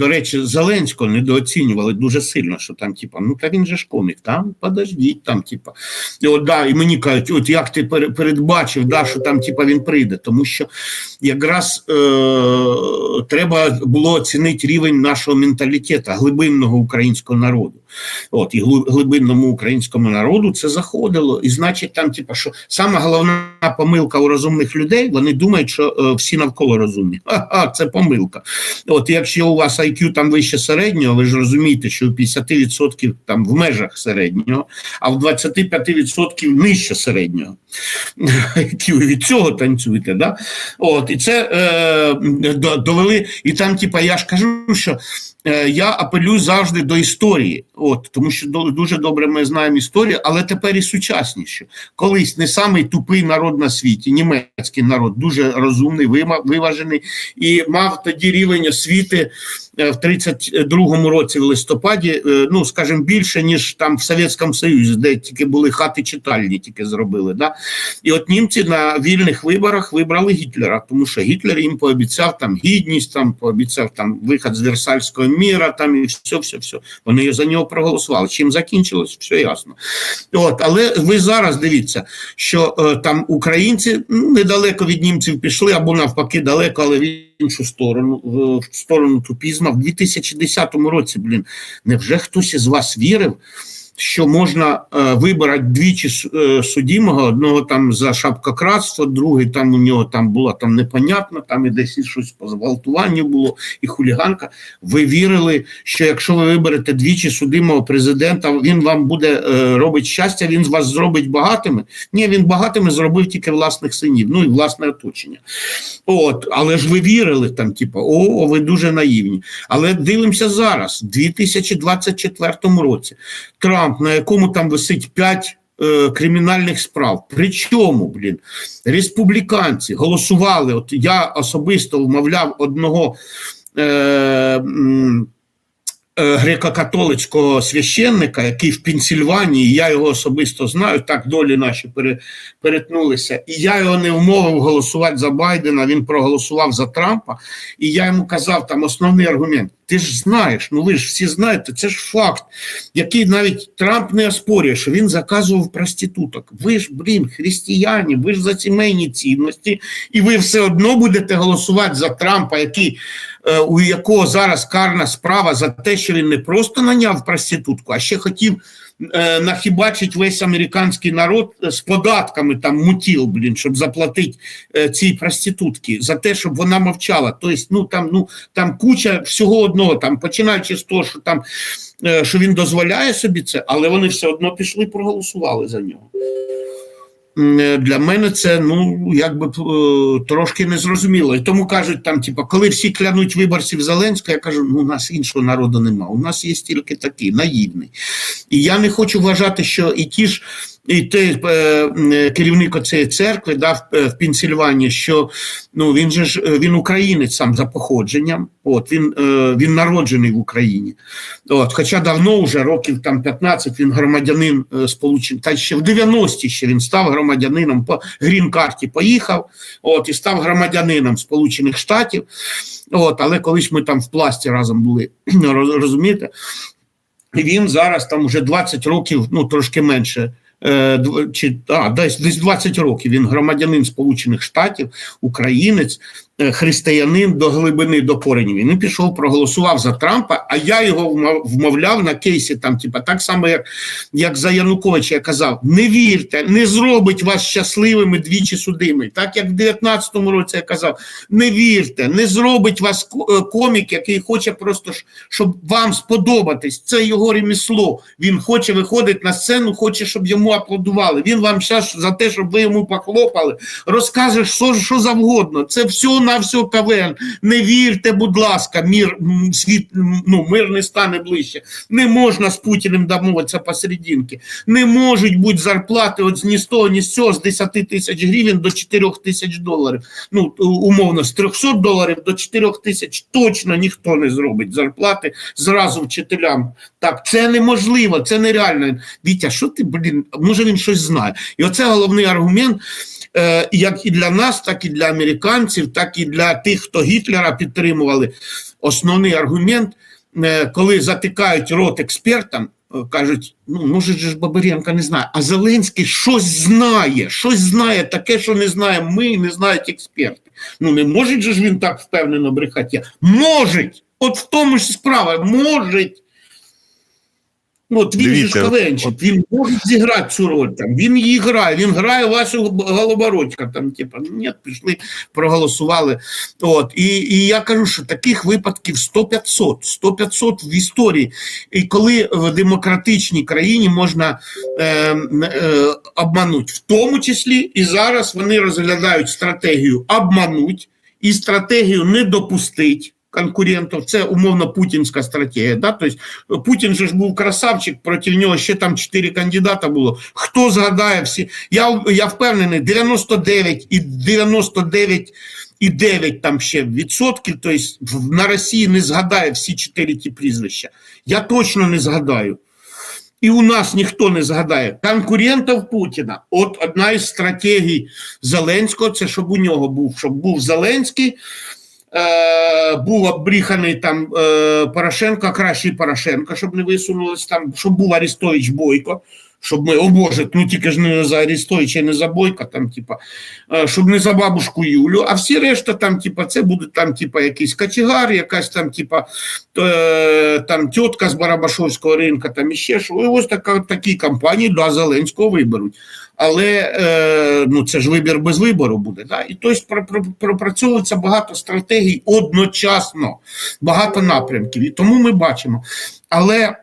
До речі, Зеленського недооцінювали дуже сильно, що там, типа, ну та він же ж комік, там подождіть, там, типа. І да, і мені кажуть, от як ти передбачив, да, що там, типа, він прийде, тому що якраз е, треба було оцінити рівень нашого менталітету, глибинного українського народу. От, і глибинному українському народу це заходило. І значить, там, типа, що сама головна помилка у розумних людей, вони думають, що е, всі навколо розумні. Ага, це помилка. От якщо у вас IQ там вище середнього, ви ж розумієте, що у 50% там в межах середнього, а в 25% нижче середнього. IQ від цього танцюєте, да? От, і це е, довели, і там, типа, я ж кажу, що я апелюю завжди до історії, от, тому що дуже добре ми знаємо історію, але тепер і сучасніше. Колись не самий тупий народ на світі, німецький народ, дуже розумний, виважений, і мав тоді рівень освіти е, в 32-му році в листопаді, е, ну, скажімо, більше, ніж там в Совєтському Союзі, де тільки були хати читальні, тільки зробили. Да? І от німці на вільних виборах вибрали Гітлера, тому що Гітлер їм пообіцяв там гідність, там пообіцяв там вихід з Версальського міра, там і все, все, все. Вони за нього проголосували. Чим закінчилось, все ясно. От, але ви зараз дивіться, що е, там українці ну, недалеко від німців пішли, або навпаки, далеко, але в іншу сторону, в, сторону тупізма. В 2010 році, блін, невже хтось із вас вірив? Що можна е, вибирати двічі е, судімого, одного там за шапкократство, другий там у нього там було там непонятно, там і десь щось по зґвалтуванню було, і хуліганка. Ви вірили, що якщо ви виберете двічі судимого президента, він вам буде е, робить щастя, він вас зробить багатими? Ні, він багатими зробив тільки власних синів, ну і власне оточення. От, але ж ви вірили там, типу, о, ви дуже наївні. Але дивимося зараз, в 2024 році, Трамп, на якому там висить 5 е, кримінальних справ. Причому, блін, республіканці голосували. От я особисто вмовляв одного. Е, греко-католицького священника, який в Пенсільванії, я його особисто знаю, так долі наші перетнулися. І я його не вмовив голосувати за Байдена, він проголосував за Трампа. І я йому казав там основний аргумент: ти ж знаєш, ну ви ж всі знаєте, це ж факт, який навіть Трамп не оспорює, що він заказував проституток. Ви ж, блін, християні, ви ж за сімейні цінності, і ви все одно будете голосувати за Трампа, який е, у якого зараз карна справа за те, що він не просто наняв проститутку, а ще хотів е, весь американський народ е, з податками там мутіл, блін, щоб заплатити е, цій проститутці за те, щоб вона мовчала. Тобто, ну там, ну там куча всього одного, там починаючи з того, що там е, що він дозволяє собі це, але вони все одно пішли проголосували за нього. Е, Для мене це ну якби трошки трошки незрозуміло. І тому кажуть, там, типу, коли всі клянуть виборців Зеленського, я кажу, ну у нас іншого народу нема. У нас є тільки такий наївний. І я не хочу вважати, що і ті ж. І той е, керівник цієї церкви дав е, в Пенсільванії, що ну він же ж е, він українець сам за походженням. От він, він народжений в Україні. От, хоча давно, вже років там 15, він громадянин е, Сполучених, та ще в 90-ті ще він став громадянином по грін-карті поїхав, от, і став громадянином Сполучених Штатів. От, але колись ми там в пласті разом були, розумієте? І він зараз там вже 20 років, ну трошки менше. Е, Чи а, десь десь 20 років. Він громадянин Сполучених Штатів, українець, християнин до глибини до коренів. Він пішов, проголосував за Трампа, а я його вмовляв на кейсі, там, типа, так само, як, як за Януковича, я казав: не вірте, не зробить вас щасливими двічі судими. Так як в 19-му році я казав, не вірте, не зробить вас е, комік, який хоче просто щоб вам сподобатись. Це його ремесло. Він хоче виходити на сцену, хоче, щоб йому аплодували. Він вам зараз за те, щоб ви йому похлопали, розкаже, що, що завгодно. Це все все КВН. Не вірте, будь ласка, мір світ, ну мир не стане ближче. Не можна з Путіним домовитися посерединки. Не можуть бути зарплати от ні з того, ні з цього, з 10 тисяч гривень до 4 тисяч доларів. Ну, умовно, з 300 доларів до 4 тисяч точно ніхто не зробить зарплати зразу вчителям. Так, це неможливо, це нереально. Вітя, що ти, блін, може він щось знає. І оце головний аргумент. Е, як і для нас, так і для американців, так і для тих, хто Гітлера підтримували. Основний аргумент, е, коли затикають рот експертам, е, кажуть: ну може ж Бабиренко не знає, а Зеленський щось знає, щось знає таке, що не знаємо ми, не знають експерти. Ну не може ж він так впевнено брехати. Можуть. От в тому ж справа, можуть. От він же Дивіться, ж Ковенчик, він може зіграти цю роль там. Він її грає, він грає Васю Голобородька. Там, типа, ні, пішли, проголосували. От і, і я кажу, що таких випадків 100-500, 100-500 в історії. І коли в демократичній країні можна е, е, обманути, в тому числі і зараз вони розглядають стратегію обмануть і стратегію не допустить конкурентів. Це умовно путінська стратегія. Да? Тобто Путін же ж був красавчик, проти нього ще там чотири кандидата було. Хто згадає всі? Я, я впевнений, 99 і 99 і 9 там ще відсотків, тобто на Росії не згадає всі чотири ті прізвища. Я точно не згадаю. І у нас ніхто не згадає конкурентів Путіна. От одна із стратегій Зеленського це щоб у нього був, щоб був Зеленський, е, був обріханий там е, Порошенко, кращий Порошенко, щоб не висунулось там, щоб був Арестович Бойко. Щоб ми, о Боже, ну тільки ж не за Арестовича, не за Бойка, там, типа, е, щоб не за бабушку Юлю, а всі решта, там, типа, це буде там, типа, якийсь кочегар, якась там, типа, там тітка з Барабашовського ринка, там іще що. І ось така, такі компанії до Зеленського виберуть. Але е, ну, це ж вибір без вибору буде. Да? І тобто про- про- пропрацьовується багато стратегій одночасно, багато напрямків. І тому ми бачимо. Але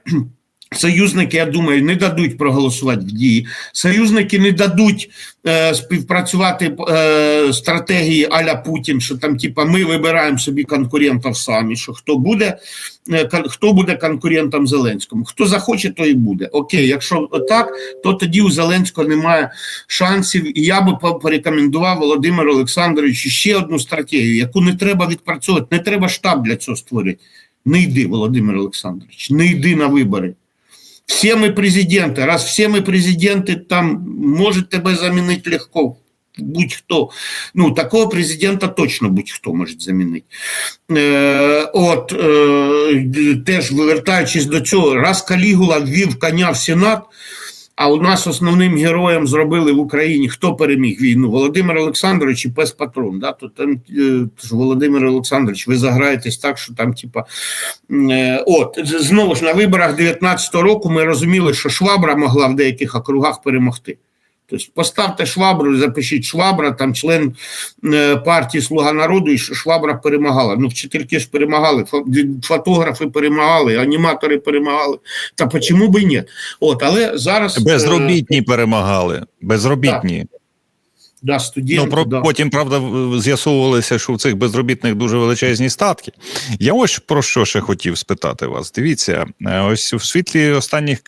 союзники, я думаю, не дадуть проголосувати в дії. Союзники не дадуть е, співпрацювати е, стратегії Аля Путін, що там, типа, ми вибираємо собі конкурентів самі, що хто буде, е, хто буде конкурентом Зеленському. Хто захоче, то і буде. Окей, якщо так, то тоді у Зеленського немає шансів. І я би порекомендував Володимиру Олександровичу ще одну стратегію, яку не треба відпрацьовувати, не треба штаб для цього створити. Не йди, Володимир Олександрович, не йди на вибори. Всі ми президенти. Раз всі ми президенти, там може тебе замінити легко. Будь-хто. Ну, такого президента точно будь-хто може замінити. Е, от, е, теж вивертаючись до цього, раз Калігула ввів коня в Сенат, а у нас основним героєм зробили в Україні, хто переміг війну? Володимир Олександрович і пес Патрон. Да? То там е, ж Володимир Олександрович, ви заграєтесь так, що там, типа, Е, От знову ж на виборах 19-го року ми розуміли, що Швабра могла в деяких округах перемогти. Тобто поставте Швабру, запишіть Швабра, там член е, партії Слуга народу, і Швабра перемагала. Ну, вчительки ж перемагали, фотографи перемагали, аніматори перемагали. Та чому би і ні? От, але зараз е, Безробітні перемагали. Безробітні. да, студенти, Ну, про, да. Потім, правда, в- з'ясовувалося, що у цих безробітних дуже величезні статки. Я ось про що ще хотів спитати вас. Дивіться, е, ось у світлі останніх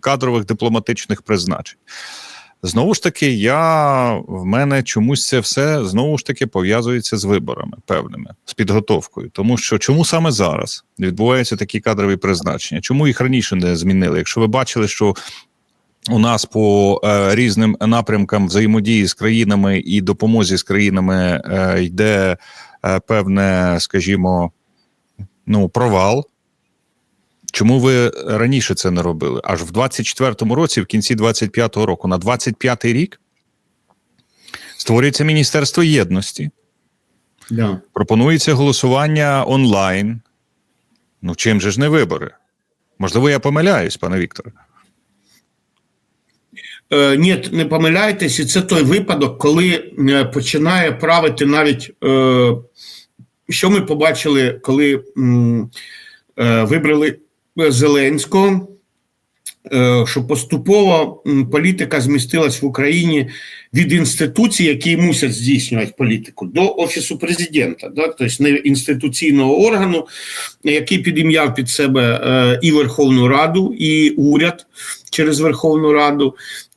кадрових дипломатичних призначень. Знову ж таки, я в мене чомусь це все знову ж таки пов'язується з виборами певними, з підготовкою. Тому що чому саме зараз відбуваються такі кадрові призначення? Чому їх раніше не змінили? Якщо ви бачили, що у нас по е, різним напрямкам взаємодії з країнами і допомозі з країнами е, йде е, певне, скажімо, ну, провал. Чому ви раніше це не робили? Аж в 24-му році, в кінці 25-го року, на 25-й рік створюється Міністерство єдності, Да. пропонується голосування онлайн. Ну, чим же ж не вибори? Можливо, я помиляюсь, пане Вікторе. Е, ні, не помиляйтесь, і це той випадок, коли е, починає правити навіть, е, що ми побачили, коли м, е, вибрали Зеленського, е, що поступово політика змістилась в Україні від інституцій, які мусять здійснювати політику, до офісу президента, да? тобто не інституційного органу, який підім'яв під себе е, і Верховну Раду, і уряд через Верховну Раду,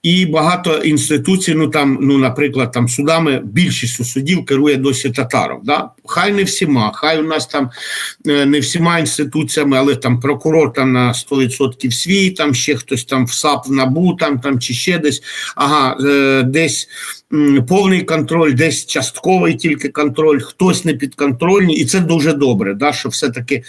і багато інституцій. Ну там, ну, наприклад, там судами більшістю судів керує досі Татаров. Да? Хай не всіма, хай у нас там е, не всіма інституціями, але там прокурор там на 100% свій, там ще хтось там в САП в НАБУ, там, там чи ще десь. Ага, е, десь повний контроль, десь частковий тільки контроль, хтось не підконтрольний, і це дуже добре. Да, що все-таки,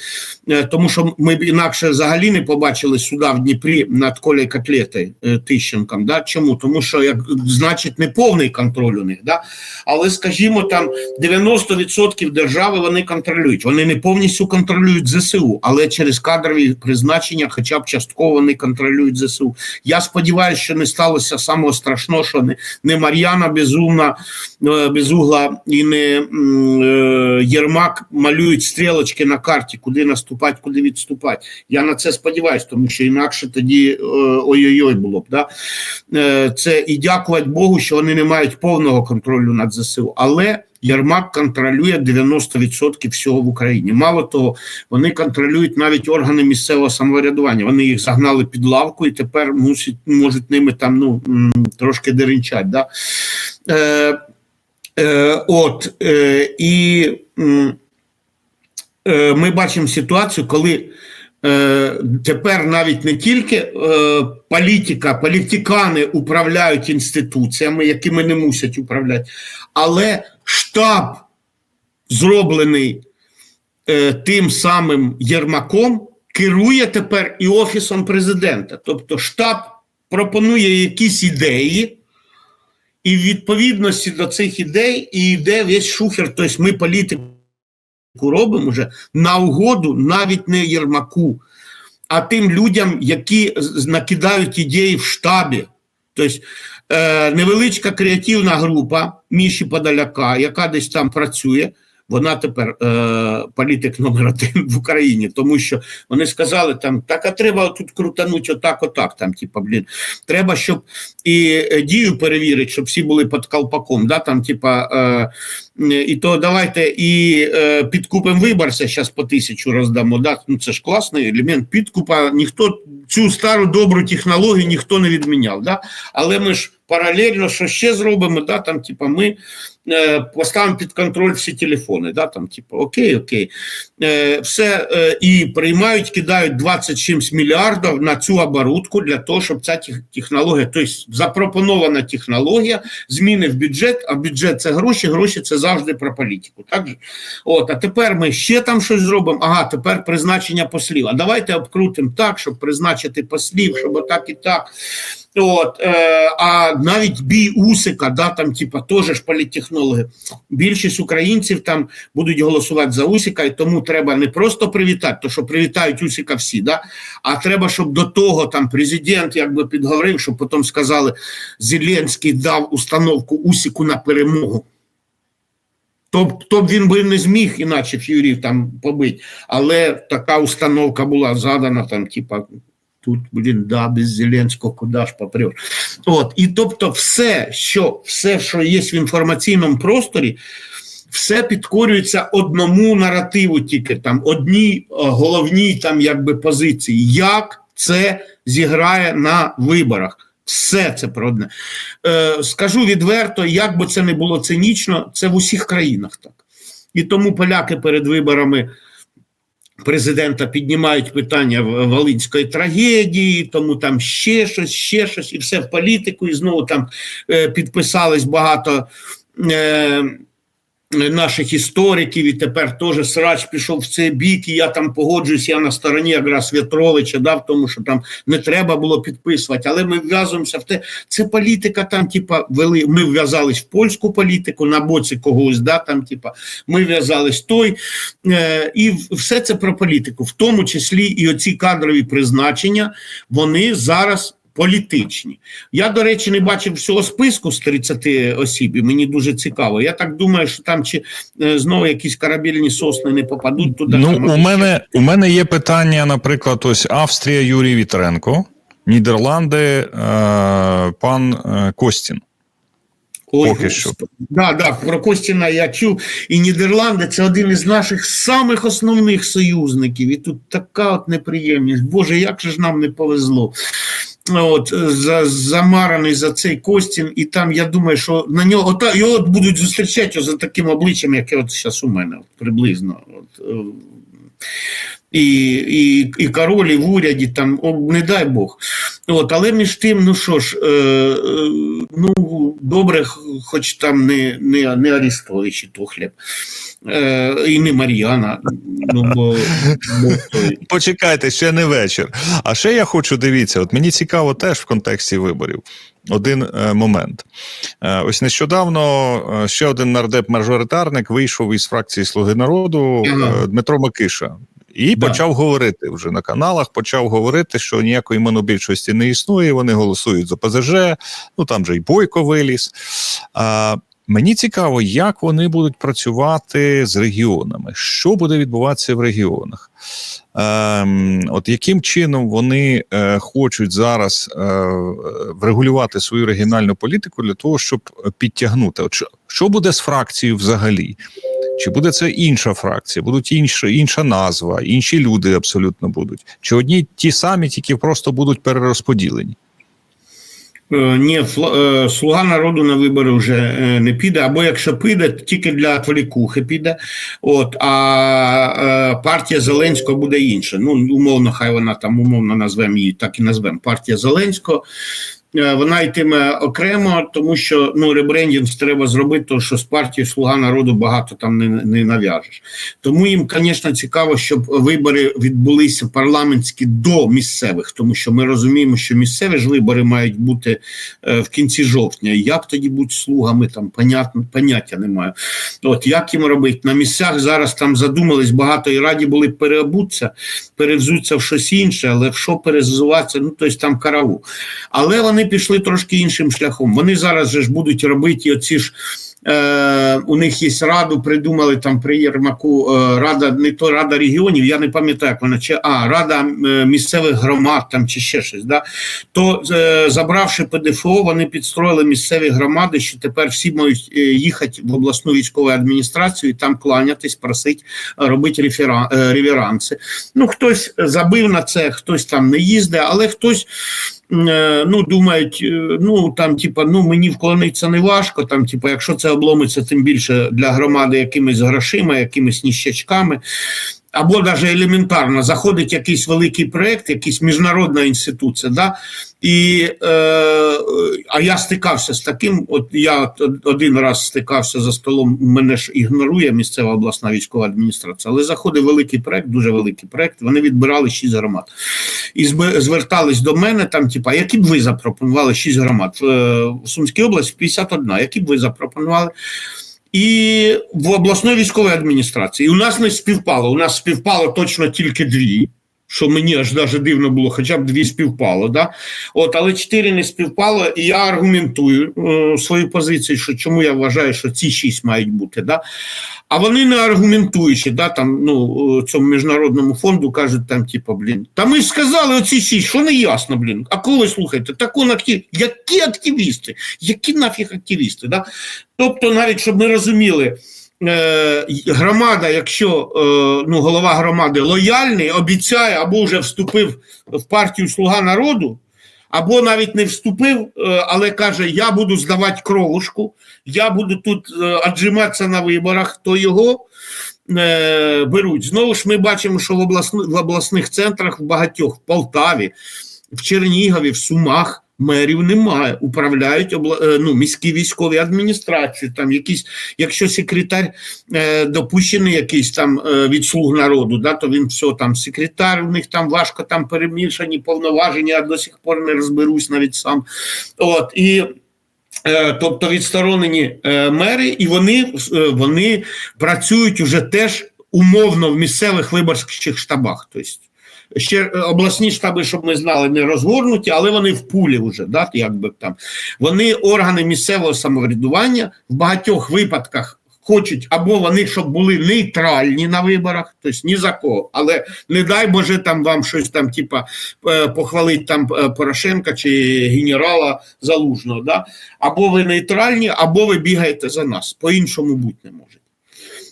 е, тому що ми б інакше взагалі не побачили суда в Дніпрі над Колею Котлети е, Тищенком. Да? Чому? Тому що як значить не повний контроль у них. Да? Але скажімо, там 90% держави вони контролюють. Вони не повністю контролюють ЗСУ, але через кадрові призначення, хоча б частково вони контролюють ЗСУ. Я сподіваюся, що не сталося самого страшного, що не, не Мар'яна Безумна, е, Безугла і не Єрмак малюють стрілочки на карті, куди наступати, куди відступати. Я на це сподіваюся, тому що інакше тоді е, ой-ой-ой було б. Да? Це і дякувати Богу, що вони не мають повного контролю над ЗСУ. Але Єрмак контролює 90% всього в Україні. Мало того, вони контролюють навіть органи місцевого самоврядування. Вони їх загнали під лавку і тепер мусять, можуть ними там ну, трошки деренчать. Да? Е, е, от, е, і ми бачимо ситуацію, коли тепер навіть не тільки політика, політикани управляють інституціями, якими не мусять управляти, але штаб зроблений тим самим Єрмаком, керує тепер і офісом президента. Тобто штаб пропонує якісь ідеї, і в відповідності до цих ідей і йде весь шухер. Тобто ми політику робимо вже на угоду навіть не Єрмаку, а тим людям, які накидають ідеї в штабі. Тобто е, невеличка креативна група Міші Подаляка, яка десь там працює. Вона тепер е, політик номер один в Україні, тому що вони сказали там, так а треба тут крутануть отак, отак. Там, типа, блін, треба, щоб і е, дію перевірити, щоб всі були під колпаком. Да, там, типа, е, і то давайте і е, підкупимо виборця, зараз по тисячу роздамо. Да? Ну, це ж класний елемент підкупа. Ніхто цю стару добру технологію ніхто не відміняв. Да? Але ми ж паралельно що ще зробимо, да? там, типа, ми поставимо під контроль всі телефони. Да? Там, типа, окей, окей. Е, все е, і приймають, кидають 20 чимсь мільярдів на цю оборудку для того, щоб ця технологія, тобто запропонована технологія, зміни в бюджет, а бюджет це гроші, гроші це завжди про політику. Так? От, а тепер ми ще там щось зробимо. Ага, тепер призначення послів. А давайте обкрутимо так, щоб призначити послів, щоб отак і так. От, е, а навіть бій Усика, да, там, типа, теж ж політтехнологи. Більшість українців там будуть голосувати за Усика, і тому треба не просто привітати, то що привітають Усика всі, да, а треба, щоб до того там президент якби підговорив, щоб потім сказали, Зеленський дав установку Усику на перемогу. То, то б він би не зміг, іначе фюрів там побити. Але така установка була задана, там, типа, тут, блін, да, без Зеленського куди ж попреш. От, і тобто, все, що, все, що є в інформаційному просторі, все підкорюється одному наративу, тільки там одній головній там якби позиції. Як це зіграє на виборах? Все це про одне. Е, скажу відверто, як би це не було цинічно, це в усіх країнах так. І тому поляки перед виборами президента піднімають питання волинської трагедії, тому там ще щось, ще щось, і все в політику, і знову там е, підписались багато. Е, Наших істориків, і тепер теж срач пішов в цей бік, і я там погоджуюсь, я на стороні якраз В'ятровича, да, в тому, що там не треба було підписувати, але ми вв'язуємося в те. Це політика там, типа, вели. Ми вв'язались в польську політику на боці когось, да, там, типа, ми в'язались той. Е, і все це про політику, в тому числі і оці кадрові призначення, вони зараз. Політичні. Я, до речі, не бачив всього списку з 30 осіб, і мені дуже цікаво. Я так думаю, що там чи е, знову якісь корабельні сосни не попадуть туди. Ну, у мене, у мене є питання, наприклад, ось Австрія Юрій Вітренко, Нідерланди, е, пан е, Костін. Ой, Поки що. Да, да, про Костіна я чув. І Нідерланди це один із наших самих основних союзників. І тут така от неприємність. Боже, як же ж нам не повезло. От, за, замараний за цей Костін, і там я думаю, що на нього ота, його от будуть зустрічати за таким обличчям, яке от зараз у мене от, приблизно. От, е, І, і, і король, і в уряді, там, о, не дай Бог. От, але між тим, ну що ж, е, е, ну, добре, хоч там не, не, не Арістович і Тухлєб, е, і не Мар'яна. Ну, бо, бо той. Почекайте, ще не вечір. А ще я хочу дивіться, от мені цікаво теж в контексті виборів. Один е, момент. Е, ось нещодавно ще один нардеп-мажоритарник вийшов із фракції Слуги народу е, Дмитро Микиша. І Да. почав говорити вже на каналах, почав говорити, що ніякої монобільшості не існує, вони голосують за ПЗЖ, ну там же й Бойко виліз. А, мені цікаво, як вони будуть працювати з регіонами, що буде відбуватися в регіонах. Ем, от яким чином вони е, хочуть зараз е, врегулювати свою регіональну політику для того, щоб підтягнути? От що, що буде з фракцією взагалі? Чи буде це інша фракція? Будуть інша, інша назва, інші люди абсолютно будуть? Чи одні ті самі, тільки просто будуть перерозподілені? Е, Ні, е, слуга народу на вибори вже е, не піде, або якщо піде, тільки для отволікухи піде. От, а партія Зеленського буде інша. Ну, умовно, хай вона там умовно назвемо її, так і назвемо партія Зеленського. Е, Вона йтиме окремо, тому що ну ребрендінг треба зробити, тому що з партії Слуга народу багато там не, не нав'яжеш. Тому їм, звісно, цікаво, щоб вибори відбулися парламентські до місцевих, тому що ми розуміємо, що місцеві ж вибори мають бути е, в кінці жовтня. Як тоді будуть слугами, там понятно, поняття немає. От як їм робити? На місцях зараз там задумались багато і раді були переобуться, перевзуться в щось інше, але в що перезуватися, ну тобто там караву. Але вони пішли трошки іншим шляхом. Вони зараз же ж будуть робити оці ж. Е, у них є раду, придумали там при Єрмаку е, рада, не то рада регіонів, я не пам'ятаю, як вона чи а рада е, місцевих громад там чи ще щось. Да? То е, забравши ПДФО, вони підстроїли місцеві громади, що тепер всі мають е, їхати в обласну військову адміністрацію і там кланятись, просить е, робити рефера, е, реверанси. Ну хтось забив на це, хтось там не їздить, але хтось. Е, Ну, думають, е, ну там, типа, ну мені вклонитися не важко. Там, типа, якщо це обломиться, тим більше для громади якимись грошима, якимись ніщачками. Або навіть елементарно заходить якийсь великий проект, якийсь міжнародна інституція, да? І, е, а я стикався з таким. От я один раз стикався за столом, мене ж ігнорує місцева обласна військова адміністрація, але заходить великий проєкт, дуже великий проєкт. Вони відбирали шість громад і звертались до мене там, типа, які б ви запропонували шість громад Е, в Сумській області 51, які б ви запропонували? І в обласної військової адміністрації. І у нас не співпало. У нас співпало точно тільки дві. Що мені аж даже дивно було, хоча б дві співпало, да? От, але чотири не співпало, і я аргументую е, свою позицію, що чому я вважаю, що ці шість мають бути. Да? А вони не аргументуючи, да, там, ну, е, цьому міжнародному фонду кажуть, там, типу, блін, та ми ж сказали оці шість, що не ясно, блін. А коли ви слухаєте, так он актив... які активісти? Які нафіг активісти? Да? Тобто, навіть щоб ми розуміли, е, громада, якщо е, ну, голова громади лояльний, обіцяє або вже вступив в партію Слуга народу, або навіть не вступив, е, але каже: Я буду здавати кровушку, я буду тут е, на виборах, то його беруть. Знову ж ми бачимо, що в, обласни, в обласних центрах в багатьох в Полтаві, в Чернігові, в Сумах. Мерів немає, управляють обла... е, ну, міські військові адміністрації. Там якісь, якщо секретар е, допущений якийсь там е, від слуг народу, да, то він все там секретар, у них там важко там перемішані повноваження, я до сих пор не розберусь навіть сам. От і. е, Тобто відсторонені е, мери, і вони, вони працюють уже теж умовно в місцевих виборчих штабах. Тобто ще е, обласні штаби, щоб ми знали, не розгорнуті, але вони в пулі вже, да, якби там. Вони органи місцевого самоврядування в багатьох випадках хочуть, або вони щоб були нейтральні на виборах, тобто ні за кого, але не дай Боже там вам щось там, типа, е, похвалить там е, Порошенка чи генерала Залужного. Да? Або ви нейтральні, або ви бігаєте за нас. По-іншому бути не може.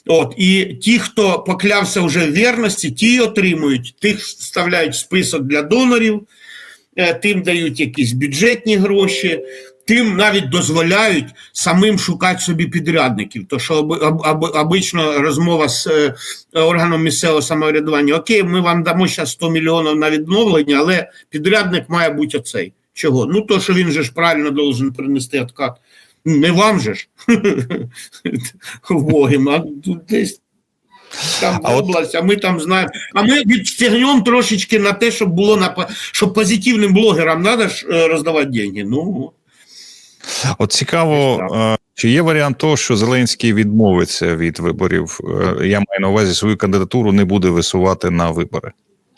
От і ті, хто поклявся вже в вірності, ті отримують, тих вставляють список для донорів, е, тим дають якісь бюджетні гроші. тим навіть дозволяють самим шукати собі підрядників. То що об, об, об, обично розмова з е, органом місцевого самоврядування: Окей, ми вам дамо зараз 100 мільйонів на відновлення, але підрядник має бути оцей. Чого? Ну то, що він же ж правильно должен принести откат. Не вам же ж убогим, а тут десь там А от- область, а ми там знаємо. А ми відстігнемо трошечки на те, щоб було на щоб позитивним блогерам треба ж е, роздавати деньги. Ну От цікаво, е, чи є варіант того, що Зеленський відмовиться від виборів? Е, Я маю на увазі свою кандидатуру не буде висувати на вибори.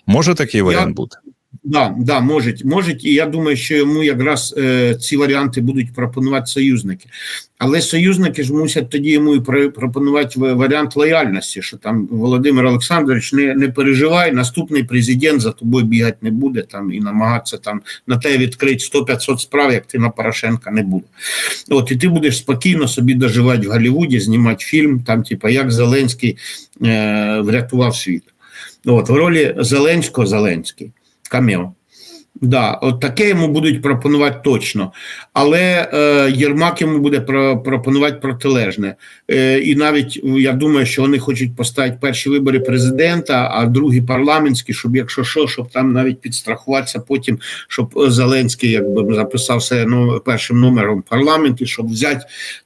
Може такий варіант бути? Да, да, можуть, можуть, і я думаю, що йому якраз е, ці варіанти будуть пропонувати союзники. Але союзники ж мусять тоді йому і пропонувати варіант лояльності, що там Володимир Олександрович не, не переживай, наступний президент за тобою бігати не буде там і намагатися там на те відкрити 100-500 справ, як ти на Порошенка не буде. От і ти будеш спокійно собі доживати в Голлівуді, знімати фільм, там, типа, як Зеленський е, врятував світ. От, в ролі Зеленського Зеленський. caminhão. Да, от таке йому будуть пропонувати точно. Але е, Єрмак йому буде про, пропонувати протилежне. Е, і навіть е, я думаю, що вони хочуть поставити перші вибори президента, а другі парламентські, щоб якщо що, щоб там навіть підстрахуватися потім, щоб е, Зеленський якби записався ну, першим номером в парламенті, щоб взяти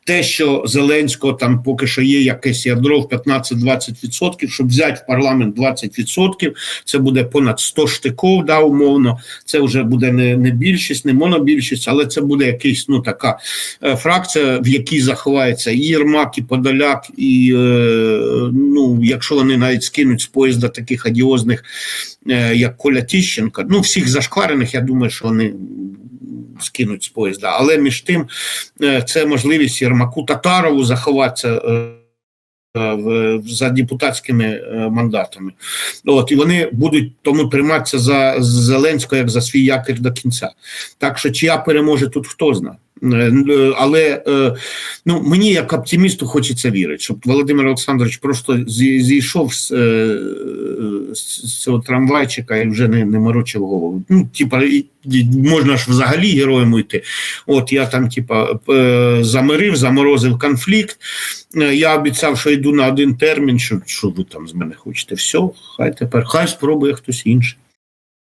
те, що Зеленського там поки що є якесь ядро в 15-20%, щоб взяти в парламент 20%, це буде понад 100 штиков, да, умовно. Це вже буде не, не більшість, не монобільшість, але це буде якась ну така е, фракція, в якій заховається і Єрмак, і Подоляк, і е, ну, якщо вони навіть скинуть з поїзда таких адіозних, е, як Коля Тіщенка, ну всіх зашкварених, я думаю, що вони скинуть з поїзда. Але між тим, це можливість Єрмаку Татарову заховатися. Е, за депутатськими е, мандатами. От і вони будуть тому триматися за Зеленського як за свій якір до кінця. Так що чия переможе тут, хто знає. Е, е, Але е, ну мені як оптимісту хочеться вірити, щоб Володимир Олександрович просто зійшов з, з цього трамвайчика і вже не, не морочив голову. Ну, типа, можна ж взагалі героєм йти. От я там, типа, замирив, заморозив конфлікт. Я обіцяв, що йду на один термін. Що, що ви там з мене хочете? Все, хай тепер, хай спробує хтось інший.